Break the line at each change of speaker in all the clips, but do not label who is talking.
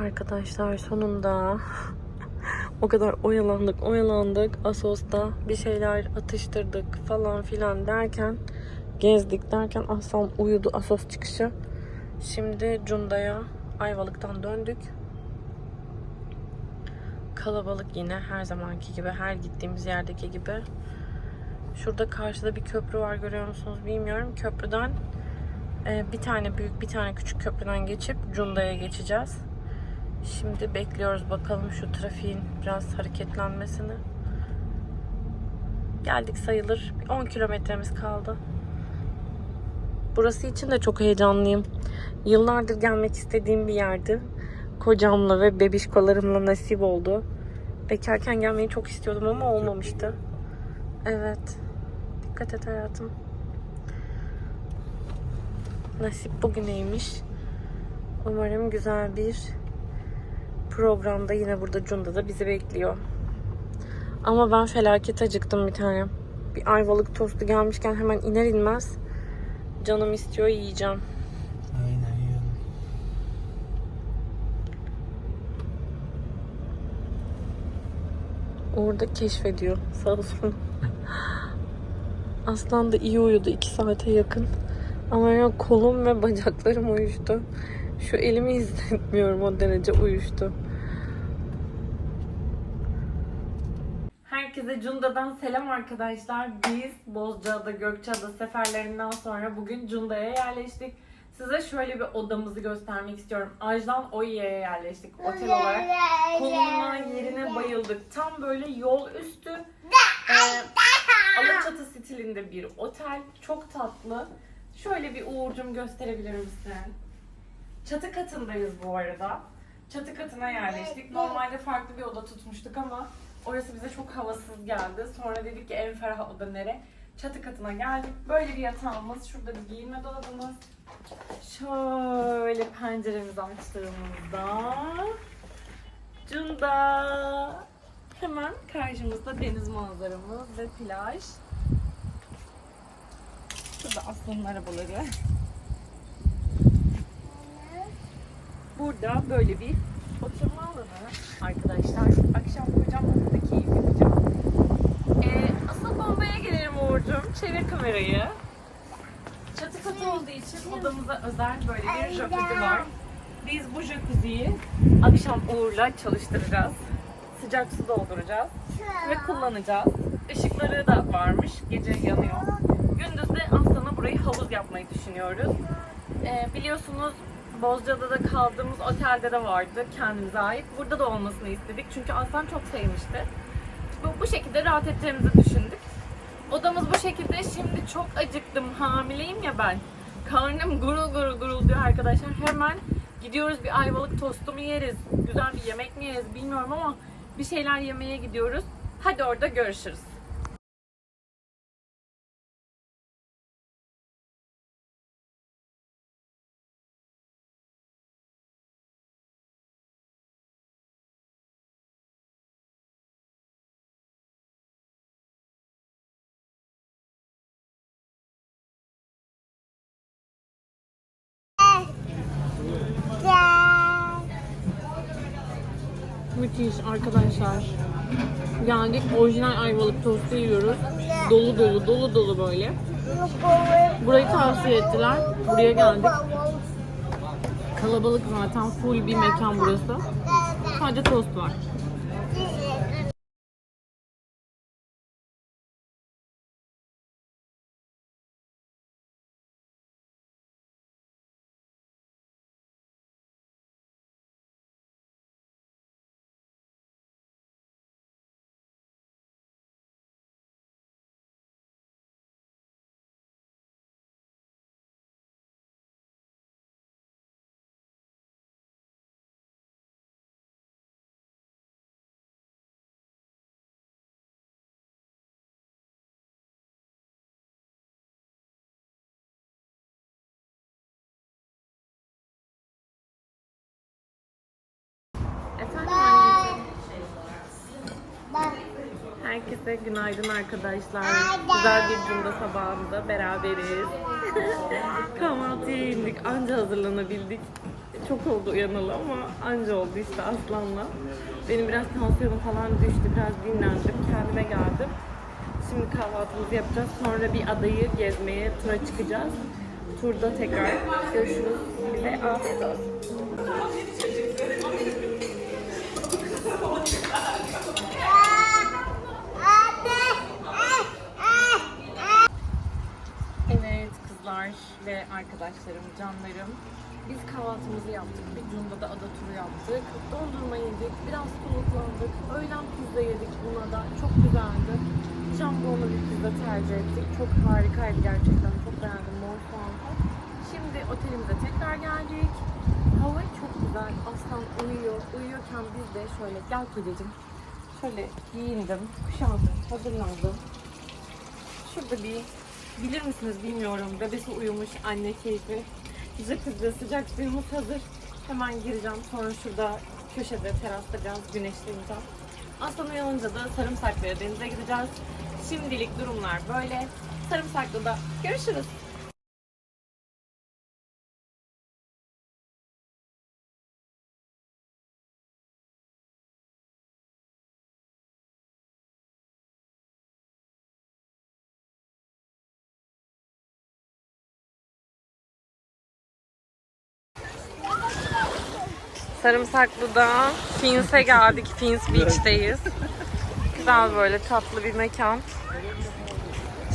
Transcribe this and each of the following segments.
Arkadaşlar sonunda o kadar oyalandık oyalandık Asos'ta bir şeyler atıştırdık falan filan derken gezdik derken Aslan uyudu Asos çıkışı. Şimdi Cunda'ya Ayvalık'tan döndük. Kalabalık yine her zamanki gibi her gittiğimiz yerdeki gibi. Şurada karşıda bir köprü var görüyor musunuz bilmiyorum. Köprüden e, bir tane büyük bir tane küçük köprüden geçip Cunda'ya geçeceğiz. Şimdi bekliyoruz bakalım şu trafiğin biraz hareketlenmesini. Geldik sayılır. Bir 10 kilometremiz kaldı. Burası için de çok heyecanlıyım. Yıllardır gelmek istediğim bir yerdi. Kocamla ve bebişkolarımla nasip oldu. Bekarken gelmeyi çok istiyordum ama olmamıştı. Evet. Dikkat et hayatım. Nasip bugüneymiş. Umarım güzel bir programda yine burada Cunda'da bizi bekliyor. Ama ben felaket acıktım bir tane. Bir ayvalık tostu gelmişken hemen iner inmez canım istiyor yiyeceğim.
Aynen yiyelim.
Orada keşfediyor sağ olsun. Aslan da iyi uyudu 2 saate yakın. Ama ya kolum ve bacaklarım uyuştu. Şu elimi hissetmiyorum o derece uyuştu. Herkese Cunda'dan selam arkadaşlar. Biz Bozcaada, Gökçeada seferlerinden sonra bugün Cunda'ya yerleştik. Size şöyle bir odamızı göstermek istiyorum. Ajlan Oyi'ye yerleştik otel olarak. Konumuna yerine bayıldık. Tam böyle yol üstü e, Alaçatı stilinde bir otel. Çok tatlı. Şöyle bir Uğur'cum gösterebilir misin? Çatı katındayız bu arada. Çatı katına yerleştik. Normalde farklı bir oda tutmuştuk ama orası bize çok havasız geldi. Sonra dedik ki en ferah oda nere? Çatı katına geldik. Böyle bir yatağımız. Şurada bir giyinme dolabımız. Şöyle penceremizi açtığımızda Cunda hemen karşımızda deniz manzaramız ve plaj. Şurada aslanın arabaları. Burada böyle bir oturma alanı arkadaşlar. Akşam kocam burada keyif yapacağım. Ee, asıl bombaya gelelim Uğur'cum. Çevir kamerayı. Çatı katı olduğu için odamıza özel böyle bir jacuzzi var. Biz bu jacuzziyi akşam Uğur'la çalıştıracağız. Sıcak su dolduracağız ve kullanacağız. Işıkları da varmış. Gece yanıyor. Gündüz de aslında burayı havuz yapmayı düşünüyoruz. Ee, biliyorsunuz Bozcaada'da kaldığımız otelde de vardı kendimize ait. Burada da olmasını istedik. Çünkü Aslan çok sevmişti. Bu, bu şekilde rahat edeceğimizi düşündük. Odamız bu şekilde. Şimdi çok acıktım. Hamileyim ya ben. Karnım gurul gurul gurul diyor arkadaşlar. Hemen gidiyoruz bir ayvalık tostu mu yeriz? Güzel bir yemek mi yeriz bilmiyorum ama bir şeyler yemeye gidiyoruz. Hadi orada görüşürüz. Müthiş arkadaşlar. Geldik orijinal ayvalık tostu yiyoruz. Dolu dolu dolu dolu böyle. Burayı tavsiye ettiler. Buraya geldik. Kalabalık zaten full bir mekan burası. Sadece tost var. Herkese günaydın arkadaşlar. Güzel bir cunda sabahında beraberiz. Kahvaltıya indik. Anca hazırlanabildik. Çok oldu uyanalı ama anca oldu işte Aslan'la. Benim biraz tansiyonum falan düştü. Biraz dinlendim. Kendime geldim. Şimdi kahvaltımızı yapacağız. Sonra bir adayı gezmeye, tura çıkacağız. Turda tekrar görüşürüz. Bize afiyet olsun. Evet kızlar ve arkadaşlarım, canlarım. Biz kahvaltımızı yaptık. Bir Cunda da ada turu yaptık. Dondurma yedik. Biraz soluklandık. Öğlen pizza yedik buna da. Çok güzeldi. Jambonlu bir pizza tercih ettik. Çok harikaydı gerçekten. Çok beğendim. Mor soğanlı. Şimdi otelimize tekrar geldik. Hava çok güzel. Aslan uyuyor. Uyuyorken biz de şöyle gel kocacığım. Şöyle giyindim, kuşandım, hazırlandım. Şurada bir bilir misiniz bilmiyorum. Bebesi uyumuş anne keyfi. Jacuzzi sıcak suyumuz hazır. Hemen gireceğim. Sonra şurada köşede terasta biraz güneşleneceğim. Aslan uyanınca da Sarımsaklı'ya denize gideceğiz. Şimdilik durumlar böyle. Sarımsaklı'da görüşürüz. Sarımsaklı'da Fins'e geldik. Fins Beach'teyiz. Güzel böyle tatlı bir mekan.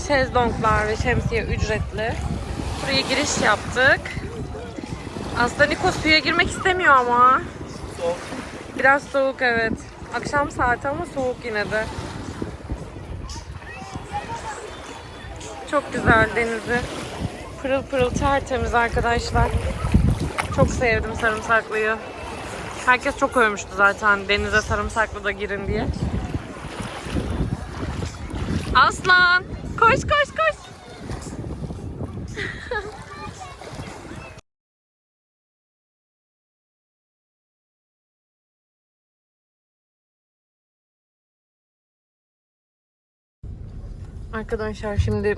Şezlonglar ve şemsiye ücretli. Buraya giriş yaptık. Aslında Niko suya girmek istemiyor ama. Biraz soğuk evet. Akşam saati ama soğuk yine de. Çok güzel denizi. Pırıl pırıl tertemiz arkadaşlar. Çok sevdim sarımsaklıyı. Herkes çok övmüştü zaten denize sarımsaklı da girin diye. Aslan! Koş koş koş! Arkadaşlar şimdi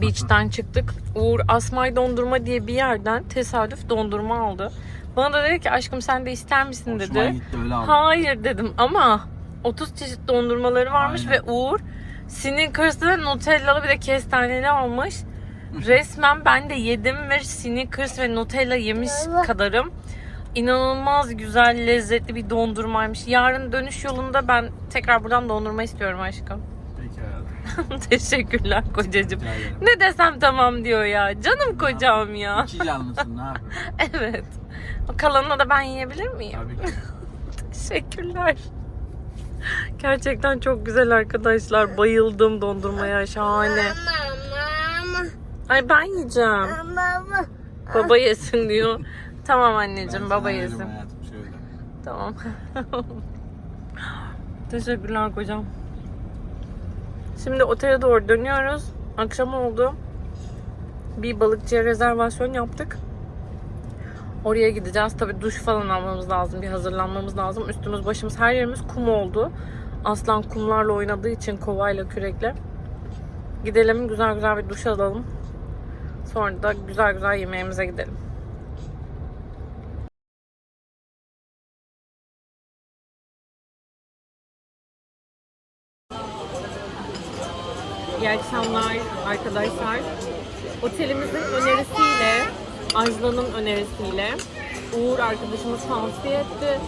beach'ten çıktık. Uğur Asmay Dondurma diye bir yerden tesadüf dondurma aldı. Bana da dedi ki aşkım sen de ister misin dedi.
Hoşuma gitti öyle aldım.
Hayır dedim ama 30 çeşit dondurmaları varmış
Aynen.
ve Uğur Snickers'ı ve Nutella'lı bir de kestaneli almış. Resmen ben de yedim ve Snickers ve Nutella yemiş kadarım. İnanılmaz güzel, lezzetli bir dondurmaymış. Yarın dönüş yolunda ben tekrar buradan dondurma istiyorum aşkım.
Peki hayatım.
Teşekkürler kocacığım.
Rica ederim.
Ne desem tamam diyor ya. Canım kocam ya.
İki canlısın ne yapıyorsun?
Evet. O kalanını da ben yiyebilir miyim?
Tabii ki.
Teşekkürler. Gerçekten çok güzel arkadaşlar. Bayıldım dondurmaya. Şahane. Ay ben yiyeceğim. Baba yesin diyor. Tamam anneciğim baba yesin.
Hayatım şöyle.
Tamam. Teşekkürler kocam. Şimdi otele doğru dönüyoruz. Akşam oldu. Bir balıkçıya rezervasyon yaptık. Oraya gideceğiz. Tabii duş falan almamız lazım. Bir hazırlanmamız lazım. Üstümüz başımız her yerimiz kum oldu. Aslan kumlarla oynadığı için kovayla kürekle. Gidelim güzel güzel bir duş alalım. Sonra da güzel güzel yemeğimize gidelim. İyi akşamlar arkadaşlar. Otelimizin önerisiyle, Ajla'nın önerisiyle Uğur arkadaşımız tavsiye etti.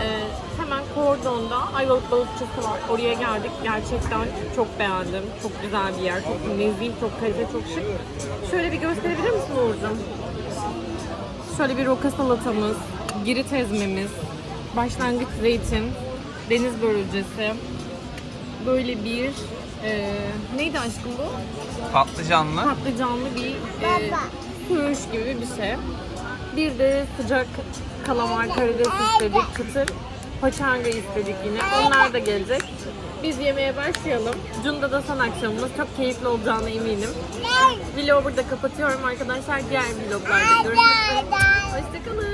Ee, hemen Kordon'da Ayvalık Balıkçısı var. Oraya geldik. Gerçekten çok beğendim. Çok güzel bir yer. Çok nezih, çok kalite, çok şık. Şöyle bir gösterebilir misin Uğur'cum? Şöyle bir roka salatamız, girit ezmemiz, başlangıç zeytin, deniz börülcesi, böyle bir e, neydi aşkım bu?
Patlıcanlı.
Patlıcanlı bir e, söğüş gibi bir şey. Bir de sıcak kalamar karides istedik, kıtır. Paçanga istedik yine. Onlar da gelecek. Biz yemeğe başlayalım. Cunda'da son akşamımız. Çok keyifli olacağına eminim. Vlogu burada kapatıyorum arkadaşlar. Diğer vloglarda görüşmek üzere. Hoşçakalın.